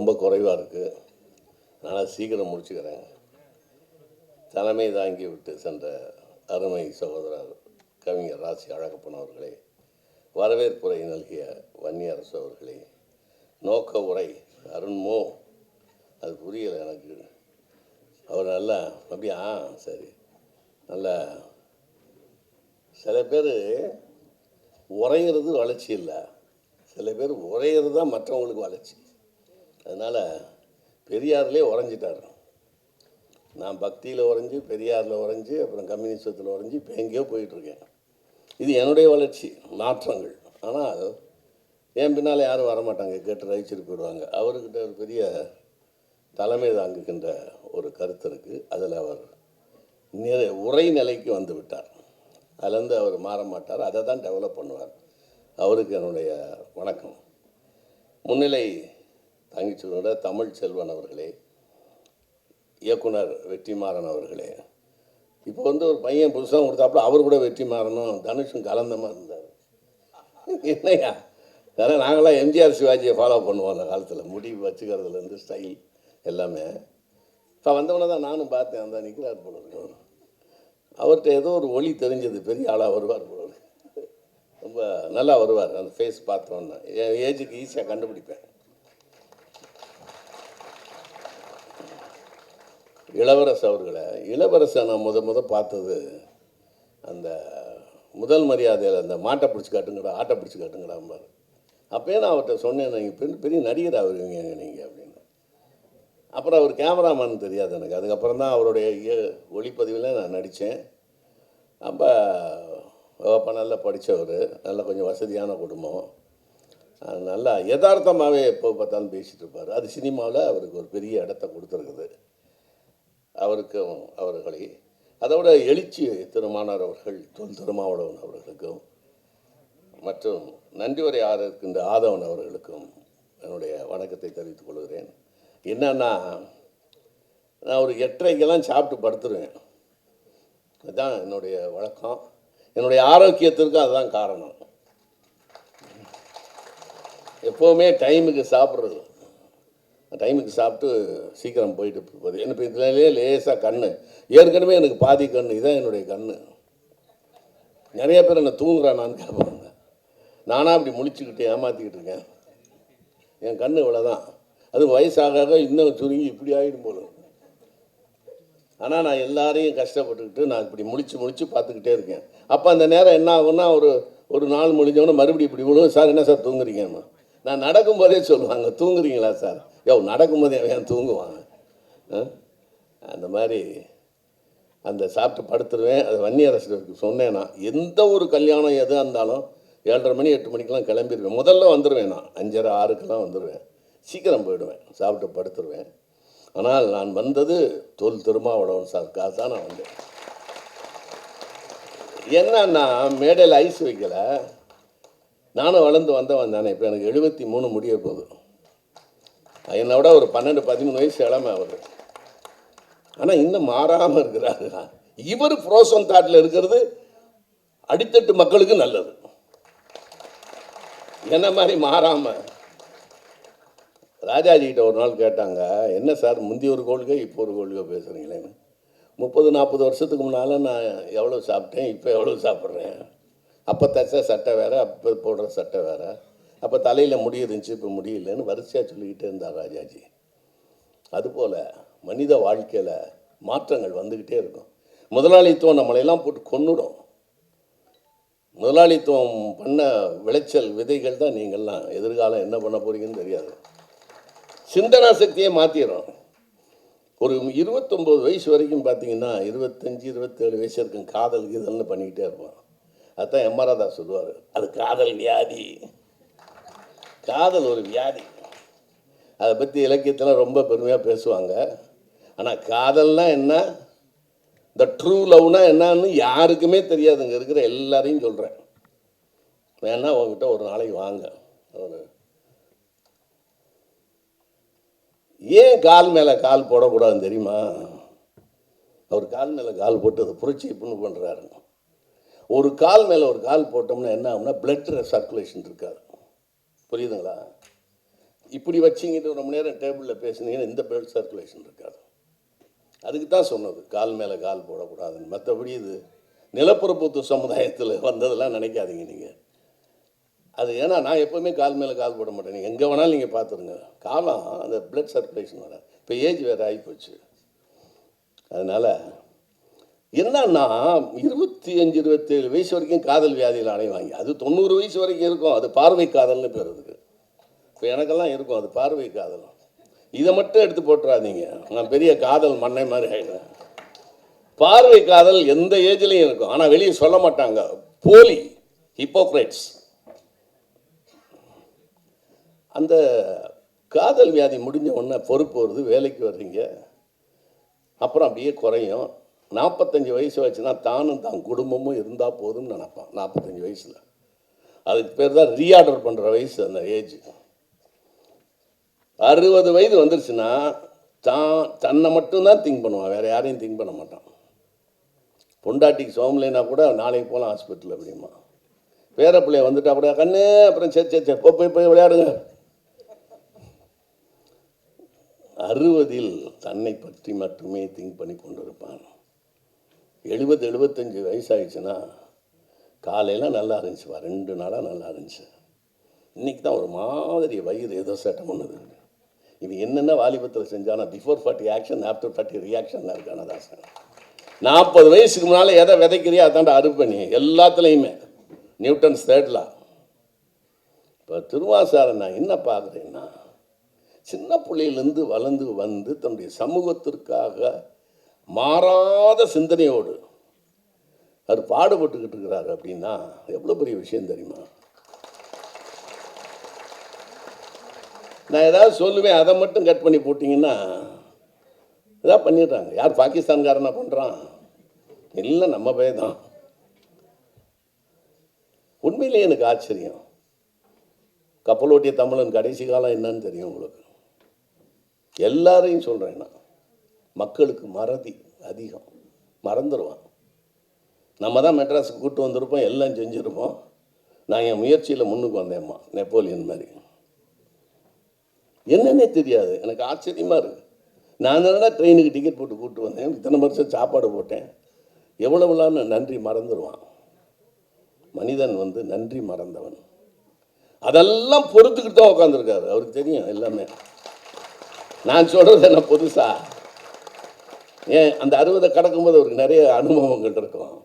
ரொம்ப குறைவாக இருக்குது நான் சீக்கிரம் முடிச்சுக்கிறேன். தலைமை தாங்கி விட்டு சென்ற அருமை சகோதரர் கவிஞர் ராசி அழகப்பன் அவர்களே வரவேற்புரை நல்கிய வன்னியரசு அவர்களே நோக்க உரை அருண்மோ அது புரியலை எனக்கு. அவர் நல்லா அப்படியா? சரி. நல்லா சில பேர் உரைங்கிறது வளர்ச்சி இல்லை. சில பேர் உரையிறது தான் மற்றவங்களுக்கு வளர்ச்சி. அதனால் பெரியார்லேயே உறைஞ்சிட்டார். நான் பக்தியில் உறைஞ்சி பெரியாரில் உறைஞ்சி அப்புறம் கம்யூனிசத்தில் உறைஞ்சி இப்போ எங்கேயோ போயிட்டுருக்கேன். இது என்னுடைய வளர்ச்சி மாற்றங்கள். ஆனால் என் பின்னால் யாரும் வரமாட்டாங்க கேட்டு ரசிச்சுட்டு போயிடுவாங்க. அவர்கிட்ட ஒரு பெரிய தலைமை தாங்குகின்ற ஒரு கருத்து இருக்குது அதில் அவர் நிறை உரை நிலைக்கு வந்து விட்டார். அதுலேருந்து அவர் மாற மாட்டார். அதை தான் டெவலப் பண்ணுவார். அவருக்கு என்னுடைய வணக்கம். முன்னிலை தங்கிச்சோட தமிழ் செல்வன் அவர்களே இயக்குனர் வெற்றிமாறன் அவர்களே. இப்போ வந்து ஒரு பையன் புதுசாக கொடுத்தாப்புல அவர் கூட வெற்றி மாறணும் தனுஷும் கலந்த மாதிரி இருந்தார். என்னையா? அதனால் நாங்களாம் எம்ஜிஆர் சிவாஜியை ஃபாலோ பண்ணுவோம் அந்த காலத்தில். முடி வச்சுக்கிறதுலேருந்து ஸ்டைல் எல்லாமே. இப்போ வந்தவனை தான் நானும் பார்த்தேன். அந்த நிக்கிறார் போல இருக்கு. அவர்கிட்ட ஏதோ ஒரு ஒளி தெரிஞ்சது. பெரிய ஆளாக வருவார் போல ரொம்ப நல்லா வருவார். அந்த ஃபேஸ் பார்த்தோன்னா. என் ஏஜுக்கு ஈஸியாக கண்டுபிடிப்பேன். இளவரசு அவர்களை இளவரசை நான் முத முத பார்த்தது அந்த முதல் மரியாதையில் அந்த மாட்டை பிடிச்சி காட்டுங்கடா ஆட்டை பிடிச்சி காட்டுங்கடாம்பார். அப்போயே நான் அவர்கிட்ட சொன்னேன் நீங்கள் பெரிய பெரிய நடிகர் அவர் இவங்க நீங்கள் அப்படின்னு. அப்புறம் அவர் கேமராமேன் தெரியாது எனக்கு. அதுக்கப்புறம் தான் அவருடைய ஒளிப்பதிவில் நான் நடித்தேன் அப்போ அப்போ நல்லா படித்தவர் நல்லா கொஞ்சம் வசதியான குடும்பம். நல்லா யதார்த்தமாகவே எப்போ பார்த்தாலும் பேசிகிட்டு இருப்பார். அது சினிமாவில் அவருக்கு ஒரு பெரிய இடத்த கொடுத்துருக்குது. அவருக்கும் அவர்களை அதோட எழுச்சி திருமானார் அவர்கள் தொல் திருமாவளவன் அவர்களுக்கும் மற்றும் நன்றி உரை ஆற இருக்கின்ற ஆதவன் அவர்களுக்கும் என்னுடைய வணக்கத்தை தெரிவித்துக் கொள்கிறேன். என்னன்னா நான் ஒரு எட்டரைக்கெல்லாம் சாப்பிட்டு படுத்துருவேன். அதுதான் என்னுடைய வழக்கம். என்னுடைய ஆரோக்கியத்திற்கும் அதுதான் காரணம். எப்போவுமே டைமுக்கு சாப்பிட்றது. டைமுக்கு சாப்பிட்டு சீக்கிரம் போயிட்டு போகுது. எனக்கு இதுலேயே லேசாக கண் ஏற்கனவே எனக்கு பாதி கண் இதான் என்னுடைய கண் நிறைய பேர் என்னை தூங்குறானான்னு கேட்பாங்க நானாக அப்படி முழிச்சுக்கிட்டு ஏமாற்றிக்கிட்டு இருக்கேன். என் கண் இவ்வளோதான் அது வயசாக இன்னும் சுருங்கி இப்படி ஆகிடும் போல ஆனால் நான் எல்லாரையும் கஷ்டப்பட்டுக்கிட்டு நான் இப்படி முழிச்சு முழிச்சு பார்த்துக்கிட்டே இருக்கேன். அப்போ அந்த நேரம் என்ன ஆகும்னா ஒரு ஒரு நாள் முடிஞ்சவொன்னே மறுபடியும் இப்படி விழுவும். சார் என்ன சார் தூங்குறீங்கன்னு நான் நடக்கும்போதே சொல்லுவாங்க தூங்குறீங்களா சார்? யோ நடக்கும்போதே அவன் ஏன் தூங்குவாங்க அந்த மாதிரி அந்த சாப்பிட்டு படுத்துருவேன். அது வன்னியரசருக்கு சொன்னேன் நான். எந்த ஒரு கல்யாணம் எதாக இருந்தாலும் ஏழரை மணி எட்டு மணிக்கெல்லாம் கிளம்பிடுவேன் முதல்ல வந்துடுவேன் நான். அஞ்சரை ஆறுக்கெல்லாம் வந்துடுவேன் சீக்கிரம் போயிடுவேன். சாப்பிட்டு படுத்துருவேன். ஆனால் நான் வந்தது தொல் திருமாவளவன் சார்க்காக தான் நான் வந்தேன். என்னன்னா மேடையில் ஐஸ் வைக்கல. நானும் வளர்ந்து வந்தவன் தானே. இப்போ எனக்கு எழுபத்தி மூணு முடிய போகுது. என்னை விட ஒரு பன்னெண்டு பதிமூணு வயசு இளமை அவர். ஆனால் இன்னும் மாறாமல் இருக்கிறாரு இவர் புரோசன் தாட்டில் இருக்கிறது அடித்தட்டு மக்களுக்கு நல்லது. என்ன மாதிரி மாறாமல் ராஜாஜிகிட்ட ஒரு நாள் கேட்டாங்க என்ன சார் முந்தி ஒரு கொள்கை இப்போ ஒரு கொள்கை பேசுகிறீங்களேன்னு முப்பது நாற்பது வருஷத்துக்கு முன்னால் நான் எவ்வளோ சாப்பிட்டேன் இப்போ எவ்வளோ சாப்பிட்றேன்? அப்போ தைச்ச சட்டை வேறு அப்போ போடுற சட்டை வேறு. அப்போ தலையில் முடி இருந்துச்சு இப்போ முடியலன்னு வரிசையாக சொல்லிக்கிட்டே இருந்தார் ராஜாஜி. அதுபோல் மனித வாழ்க்கையில் மாற்றங்கள் வந்துக்கிட்டே இருக்கும். முதலாளித்துவம் நம்மளையெல்லாம் போட்டு கொன்னுடும். முதலாளித்துவம் பண்ண விளைச்சல் விதைகள் தான் நீங்கள்லாம். எதிர்காலம் என்ன பண்ண போறீங்கன்னு தெரியாது. சிந்தனா சக்தியை மாற்றிடும் ஒரு இருபத்தொம்போது வயசு வரைக்கும் பார்த்தீங்கன்னா இருபத்தஞ்சி இருபத்தேழு வயசு இருக்கும். காதல் கீதல்னு பண்ணிக்கிட்டே இருப்பான் அதுதான் எம்ஆர்ஆதா சொல்லுவார். அது காதல் வியாதி. காதல் ஒரு வியாதி. அதை பற்றி இலக்கியத்தில் ரொம்ப பெருமையாக பேசுவாங்க. ஆனால் காதல்னால் என்ன? இந்த ட்ரூ லவ்னா என்னன்னு யாருக்குமே தெரியாதுங்க. இருக்கிற எல்லாரையும் சொல்கிறேன் வேணா உங்ககிட்ட ஒரு நாளைக்கு வாங்க. ஒரு ஏன் கால் மேலே கால் போடக்கூடாதுன்னு தெரியுமா? அவர் கால் மேலே கால் போட்டு அதை புரட்சி புண்ணு பண்ணுறாரு ஒரு கால் மேலே ஒரு கால் போட்டோம்னா என்ன ஆகும்னா பிளட் சர்க்குலேஷன் இருக்காது. புரியுதுங்களா? இப்படி வச்சிங்கிட்டு ரொம்ப நேரம் டேபிளில் பேசுனீங்கன்னா இந்த பிளட் சர்க்குலேஷன் இருக்காது. அதுக்கு தான் சொன்னது கால் மேலே கால் போடக்கூடாதுன்னு. மற்றபடி இது நிலப்பரப்புத்து சமுதாயத்தில் வந்ததெல்லாம் நினைக்காதீங்க நீங்கள் அது ஏன்னா நான் எப்போவுமே கால் மேலே கால் போட மாட்டேன். நீங்கள் எங்கே வேணாலும் நீங்கள் பார்த்துருங்க காலம் அந்த பிளட் சர்க்குலேஷன் வர இப்போ ஏஜ் வேறு ஆகிப்போச்சு அதனால் என்னன்னா இருபத்தி அஞ்சு இருபத்தேழு வயசு வரைக்கும் காதல் வியாதியில் அடைவாங்க. அது தொண்ணூறு வயசு வரைக்கும் இருக்கும். அது பார்வை காதல்னு பேர் அதுக்கு. இப்போ எனக்கெல்லாம் இருக்கும் அது பார்வை காதல். இதை மட்டும் எடுத்து போட்டுறாதீங்க. நான் பெரிய காதல் மண்ணை மாதிரி ஆகிடுவேன் பார்வை காதல் எந்த ஏஜ்லேயும் இருக்கும். ஆனால் வெளியே சொல்ல மாட்டாங்க. போலி ஹிப்போக்ரைட்ஸ். அந்த காதல் வியாதி முடிஞ்ச உடனே பொறுப்பு வருது வேலைக்கு வர்றீங்க. அப்புறம் அப்படியே குறையும். நாற்பத்தஞ்சு வயசு வச்சுன்னா தானும் தான் குடும்பமும் இருந்தால் போதும்னு நினப்பான். நாற்பத்தஞ்சு வயசில். அதுக்கு பேர் தான் ரீஆர்டர் பண்ணுற வயசு அந்த ஏஜ் அறுபது வயது வந்துருச்சுன்னா தான் தன்னை மட்டும்தான் திங்க் பண்ணுவான். வேறு யாரையும் திங்க் பண்ண மாட்டான். பொண்டாட்டிக்கு சோமலைனா கூட நாளைக்கு போகலாம் ஹாஸ்பிட்டல் அப்படிமா. பேர பிள்ளைய வந்துட்டா கூட கண்ணு அப்புறம் சரி சரி சரி போய் போய் விளையாடுங்க. அறுபதில் தன்னை பற்றி மட்டுமே திங்க் பண்ணி கொண்டிருப்பான். எழுபது எழுபத்தஞ்சி வயசாகிடுச்சுன்னா காலையில் நல்லா இருந்துச்சுப்பா. ரெண்டு நாளாக நல்லா இருந்துச்சு. இன்றைக்கி தான் ஒரு மாதிரி வயிறு ஏதோ சட்டம் பண்ணுது. இது என்னென்ன வாலிபத்தில் செஞ்சானா before forty action after forty reaction இருக்கான தாசன் நாற்பது வயசுக்கு முன்னால் எதை விதைக்கிறியோ அதாண்ட அறுப்பணி. எல்லாத்துலேயுமே. நியூட்டன்ஸ் தேர்ட்லா இப்போ திருவாசாரை நான் என்ன பார்க்குறேன்னா சின்ன பிள்ளையிலேருந்து வளர்ந்து வந்து தன்னுடைய சமூகத்திற்காக மாறாத சிந்தனையோடு அவர் பாடுபட்டுக்கிட்டு இருக்கிறாரு அப்படின்னா எவ்வளோ பெரிய விஷயம் தெரியுமா? நான் ஏதாவது சொல்லுவேன் அதை மட்டும் கட் பண்ணி போட்டிங்கன்னா இதாக பண்ணிடுறாங்க. யார் பாகிஸ்தான்காரனா பண்ணுறான் இல்லை நம்ம பேதான் தான். உண்மையிலேயே எனக்கு ஆச்சரியம். கப்பலோட்டிய தமிழன் கடைசி காலம் என்னன்னு தெரியும் உங்களுக்கு. எல்லாரையும் சொல்கிறேன் நான். மக்களுக்கு மறதி அதிகம். மறந்துடுவான் நம்ம தான் மெட்ராஸுக்கு கூப்பிட்டு வந்திருப்போம் எல்லாம் செஞ்சுருப்போம். நான் என் முயற்சியில் முன்னுக்கு வந்தேம்மா நெப்போலியன் மாதிரி. என்னன்னே தெரியாது. எனக்கு ஆச்சரியமாக இருக்குது நான் தானே ட்ரெயினுக்கு டிக்கெட் போட்டு கூப்பிட்டு வந்தேன். இத்தனை வருஷம் சாப்பாடு போட்டேன். எவ்வளவுலான்னு நன்றி மறந்துடுவான் மனிதன் வந்து நன்றி மறந்தவன். அதெல்லாம் பொறுத்துக்கிட்டு தான் உட்காந்துருக்காரு அவருக்கு தெரியும் எல்லாமே. நான் சொல்கிறது என்ன புதுசாக ஏன் அந்த அறுபதை கடக்கும்போது அவருக்கு நிறைய அனுபவங்கள் இருக்கும்.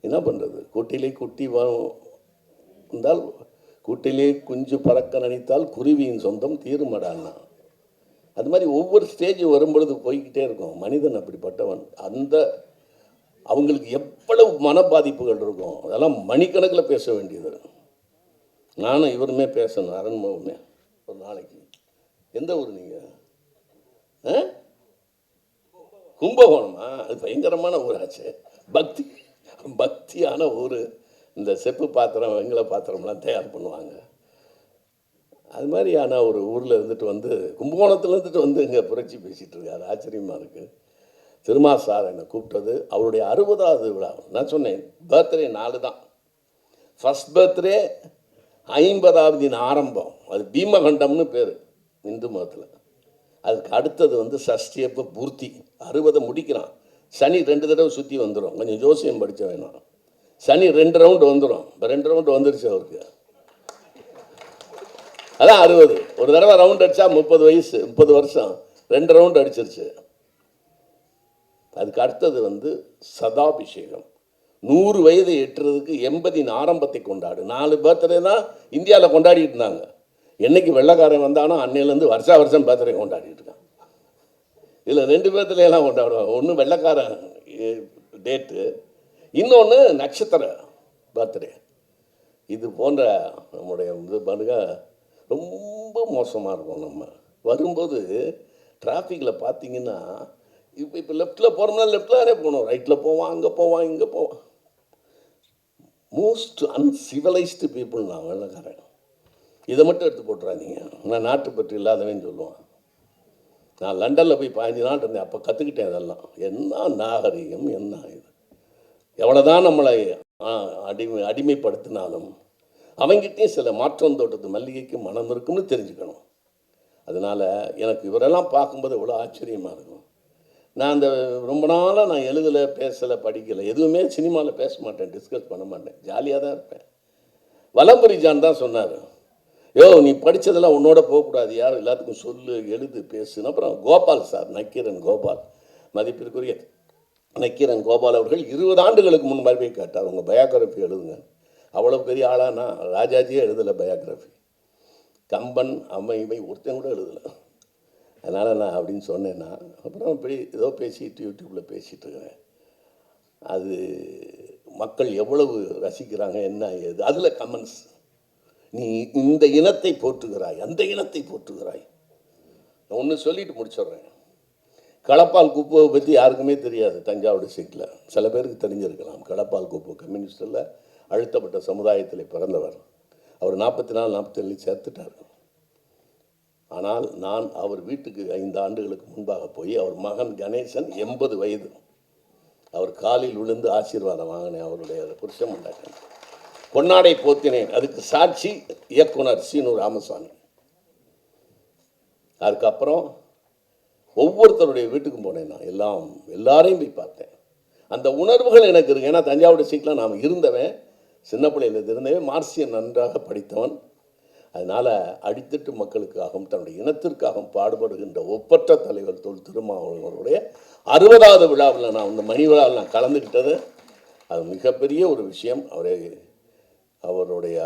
என்ன பண்ணுறது கூட்டிலே குட்டி வந்தால் கூட்டிலே குஞ்சு பறக்க நினைத்தால் குருவியின் சொந்தம் தீருமடான்னா. அது மாதிரி ஒவ்வொரு ஸ்டேஜ் வரும்பொழுது போய்கிட்டே இருக்கும். மனிதன் அப்படிப்பட்டவன். அந்த அவங்களுக்கு எவ்வளவு மன பாதிப்புகள் இருக்கும். அதெல்லாம் மணிக்கணக்கில் பேச வேண்டியது. நானும் இவருமே பேசணும் அரண்மவுமே. ஒரு நாளைக்கு. எந்த ஊர் நீங்கள் ஆ? கும்பகோணமா? அது பயங்கரமான ஊராச்சு. பக்தி பக்தியான ஊர். இந்த செப்பு பாத்திரம் வெங்கல பாத்திரம்லாம் தயார் பண்ணுவாங்க. அது மாதிரியான ஒரு ஊரில் இருந்துட்டு வந்து கும்பகோணத்தில் இருந்துட்டு வந்து இங்கே புரட்சி பேசிகிட்டு இருக்காரு. ஆச்சரியமாக இருக்குது திருமா சார் என்னை கூப்பிட்டது. அவருடைய அறுபதாவது விழா. நான் சொன்னேன் பர்த்டே நாலு தான். ஃபஸ்ட் பர்த்டே ஐம்பதாவது ஆரம்பம். அது பீமகண்டம்னு பேர் இந்து மதத்தில். அதுக்கு அடுத்தது வந்து சஷ்டியப்ப பூர்த்தி. அறுபதை முடிக்கிறான். சனி ரெண்டு தடவை சுற்றி வந்துடும் கொஞ்சம் ஜோசியம் படித்த வேணும். சனி ரெண்டு ரவுண்டு வந்துடும் இப்போ ரெண்டு ரவுண்டு வந்துருச்சு அவருக்கு. அதான் அறுபது. ஒரு தடவை ரவுண்ட் அடித்தா முப்பது வயசு முப்பது வருஷம். ரெண்டு ரவுண்டு அடிச்சிருச்சு. அதுக்கு அடுத்தது வந்து சதாபிஷேகம். நூறு வயதை எட்டுறதுக்கு எண்பதின் ஆரம்பத்தை கொண்டாடு. நாலு பர்த்டே தான் இந்தியாவில் கொண்டாடிட்டு இருந்தாங்க. என்னைக்கு வெள்ளைக்காரன் வந்தானோ அன்னையிலேருந்து வருஷா வருஷம் பர்த்டே கொண்டாடிட்டு இருக்கான். இதில் ரெண்டு பேர்த்துல எல்லாம் கொண்டாடுவாங்க. ஒன்று வெள்ளைக்காரன் டேட்டு இன்னொன்று நட்சத்திர பர்த்டே. இது போன்ற நம்முடைய இது பாருங்க ரொம்ப மோசமாக இருக்கும் நம்ம. வரும்போது டிராஃபிக்கில் பார்த்தீங்கன்னா இப்போ இப்போ லெஃப்ட்டில் போகிறோம்னா லெஃப்டில் தானே போகணும். ரைட்டில் போவான் அங்கே போவான் இங்கே போவான். மோஸ்ட் அன்சிவலைஸ்டு பீப்புள் நான் வெள்ளக்காரன். இதை மட்டும் எடுத்து போட்டுறாதீங்க. நான் நாட்டுப்பற்று இல்லாதவன் சொல்லுவான். நான் லண்டனில் போய் பாஞ்சு நாள் இருந்தேன். அப்போ கற்றுக்கிட்டேன் அதெல்லாம் என்ன நாகரிகம் என்ன இது? எவ்வளோதான் நம்மளை ஆ, அடிமை அடிமைப்படுத்தினாலும் அவங்ககிட்டையும் சில மாற்றம் தோட்டத்து மல்லிகைக்கு மனம் இருக்கும்னு தெரிஞ்சுக்கணும். அதனால் எனக்கு இவரெல்லாம் பார்க்கும்போது எவ்வளோ ஆச்சரியமாக இருக்கும். நான் அந்த ரொம்ப நாளாக நான் எழுதலை பேசலை படிக்கலை எதுவுமே சினிமாவில் பேச மாட்டேன் டிஸ்கஸ் பண்ண மாட்டேன். ஜாலியாக தான் இருப்பேன். வலம்புரி ஜான் தான் சொன்னார். யோ நீ படித்ததெல்லாம் உன்னோட போகக்கூடாது. யார் எல்லாத்துக்கும் சொல்லு எழுது பேசுன்னு. அப்புறம் கோபால் சார் நக்கீரன் கோபால் மதிப்பிற்குரிய நக்கீரன் கோபால் அவர்கள் இருபது ஆண்டுகளுக்கு முன்பாகவே கேட்டார் உங்கள் பயோகிராஃபி எழுதுங்க. அவ்வளோ பெரிய ஆளாக நான்? ராஜாஜியே எழுதலை பயோகிராஃபி கம்பன் அம்மை இமை ஒருத்தன் கூட எழுதலை. அதனால் நான் அப்படின்னு சொன்னேன்னா அப்புறம் இப்படி ஏதோ பேசிட்டு யூடியூப்பில் பேசிகிட்டு இருக்கிறேன். அது மக்கள் எவ்வளவு ரசிக்கிறாங்க என்ன ஏது? அதில் கமெண்ட்ஸ் நீ இந்த இனத்தை போற்றுகிறாய் அந்த இனத்தை போற்றுகிறாய். நான் ஒன்று சொல்லிட்டு முடிச்சிடுறேன். களப்பால் குப்புவை பற்றி யாருக்குமே தெரியாது தஞ்சாவூர் டிஸ்ட்ரிக்டில் சில பேருக்கு தெரிஞ்சிருக்கலாம். களப்பால் குப்பு கம்யூனிஸ்டில் அழுத்தப்பட்ட சமுதாயத்தில் பிறந்தவர். அவர் நாற்பத்தி நாலு நாற்பத்தேழு சேர்த்துட்டார். ஆனால் நான் அவர் வீட்டுக்கு ஐந்து ஆண்டுகளுக்கு முன்பாக போய் அவர் மகன் கணேசன் எண்பது வயது. அவர் காலில் விழுந்து ஆசீர்வாதம் வாங்கினேன். அவருடைய புருஷம் உண்டாக்கினேன் பொன்னாடை போத்தினேன். அதுக்கு சாட்சி இயக்குனர் சீனு ராமசாமி. அதுக்கப்புறம் ஒவ்வொருத்தருடைய வீட்டுக்கும் போனேன் நான். எல்லாம் எல்லாரையும் போய் பார்த்தேன். அந்த உணர்வுகள் எனக்கு இருக்கு. ஏன்னா தஞ்சாவூர் டிஸ்ட்ரிக்டில் நாம் இருந்தவன் சின்ன பிள்ளையில இருந்தவன் மார்சியன் நன்றாக படித்தவன். அதனால் அடித்தட்டு மக்களுக்காகவும் தன்னுடைய இனத்திற்காகவும் பாடுபடுகின்ற ஒப்பற்ற தலைவர் தொல் திருமாவளவனுடைய அறுபதாவது விழாவில் நான் இந்த மணி விழாவில் நான் கலந்துக்கிட்டது அது மிகப்பெரிய ஒரு விஷயம். அவரை அவருடைய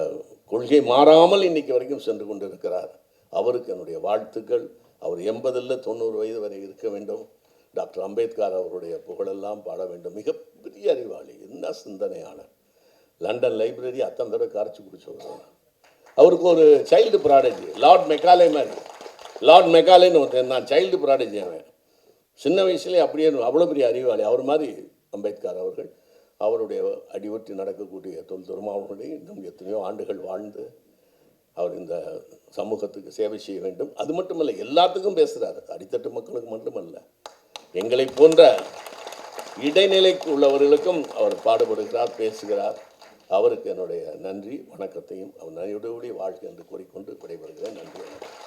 கொள்கை மாறாமல் இன்னைக்கு வரைக்கும் சென்று கொண்டிருக்கிறார். அவருக்கு என்னுடைய வாழ்த்துக்கள். அவர் எண்பதில் தொண்ணூறு வயது வரை இருக்க வேண்டும். டாக்டர் அம்பேத்கர் அவருடைய புகழெல்லாம் பாட வேண்டும். மிகப்பெரிய அறிவாளி. என்ன சிந்தனையாளர் லண்டன் லைப்ரரி அத்தனை தடவை கரைச்சி குடிச்சவர் அவருக்கு ஒரு சைல்டு ப்ராடஜி லார்ட் மெக்காலே மாதிரி. லார்ட் மெக்காலேன்னு ஒருத்தன். நான் சைல்டு ப்ராடஜி அவன். சின்ன வயசுலேயே அப்படியே அவ்வளோ பெரிய அறிவாளி. அவர் மாதிரி அம்பேத்கர் அவர்கள். அவருடைய அடிவற்றி நடக்கக்கூடிய தொல் திருமாவளுடைய இன்னும் எத்தனையோ ஆண்டுகள் வாழ்ந்து அவர் இந்த சமூகத்துக்கு சேவை செய்ய வேண்டும். அது மட்டுமல்ல எல்லாத்துக்கும் பேசுகிறார் அடித்தட்டு மக்களுக்கு மட்டுமல்ல. எங்களை போன்ற இடைநிலைக்கு உள்ளவர்களுக்கும் அவர் பாடுபடுகிறார் பேசுகிறார். அவருக்கு என்னுடைய நன்றி வணக்கத்தையும் அவர் நன்றியுடைய வாழ்க்கை என்று கூறிக்கொண்டு விடைபெறுகிறேன். நன்றி வணக்கம்.